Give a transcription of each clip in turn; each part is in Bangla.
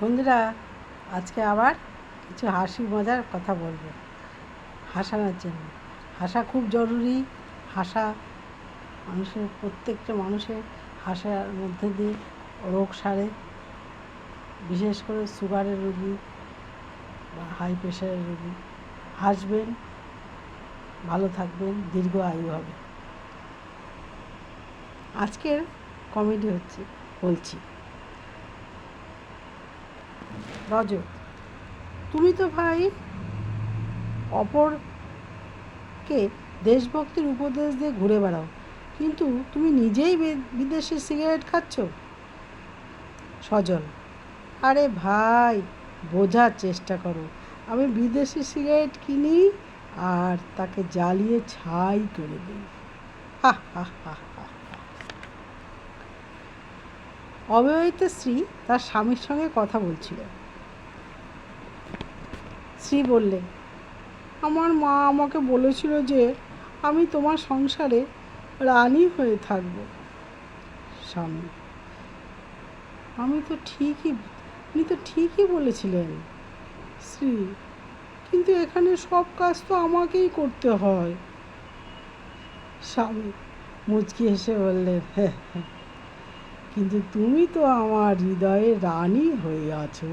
বন্ধুরা, আজকে আবার কিছু হাসি মজার কথা বলব, হাসানোর জন্য। হাসা খুব জরুরি। হাসা মানুষের, প্রত্যেকটা মানুষের হাসার মধ্যে দিয়ে রোগ সারে। বিশেষ করে সুগারের রোগী বা হাই প্রেশারের রোগী। হাসবেন, ভালো থাকবেন, দীর্ঘ আয়ু হবে। আজকের কমেডি হচ্ছে, বলছি। রজত তুমি তো ভাই অপরকে দেশভক্তির উপদেশ দিয়ে ঘুরে বেড়াও, কিন্তু তুমি নিজেই বিদেশি সিগারেট খাচ্ছ? সজল, আরে ভাই, বোঝার চেষ্টা করো। আমি বিদেশি সিগারেট কিনি আর তাকে জ্বালিয়ে ছাই করে দিই। হা হা হা হা অবিবাহিত স্ত্রী তার স্বামীর সঙ্গে কথা বলছিল। স্ত্রী বললেন আমার মা আমাকে বলেছিল যে আমি তোমার সংসারে রানী হয়ে থাকব। স্বামী, আমি তো ঠিকই উনি তো ঠিকই বলেছিলেন স্ত্রী, কিন্তু এখানে সব কাজ তো আমাকেই করতে হয়। স্বামী মুচকি হেসে বললেন কিন্তু তুমি তো আমার হৃদয়ে রানী হয়ে আছো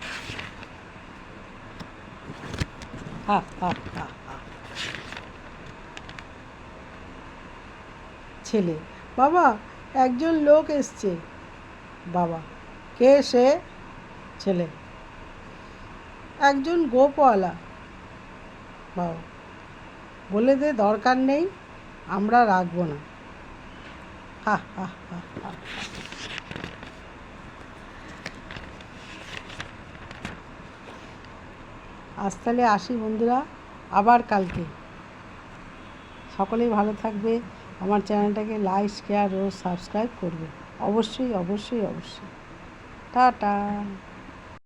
হা, হা, হা, হা। ছেলে, বাবা, একজন লোক এসছে। বাবা, কে সে? ছেলে, একজন গোপওয়ালা। বাবা, বলে দে দরকার নেই, আমরা রাখব না। হা হা হা হা। আজ তাহলে আসি বন্ধুরা, আবার কালকে। সকলেই ভালো থাকবে, আমার চ্যানেলটাকে লাইক শেয়ার ও সাবস্ক্রাইব করবে। অবশ্যই অবশ্যই অবশ্যই। টাটা।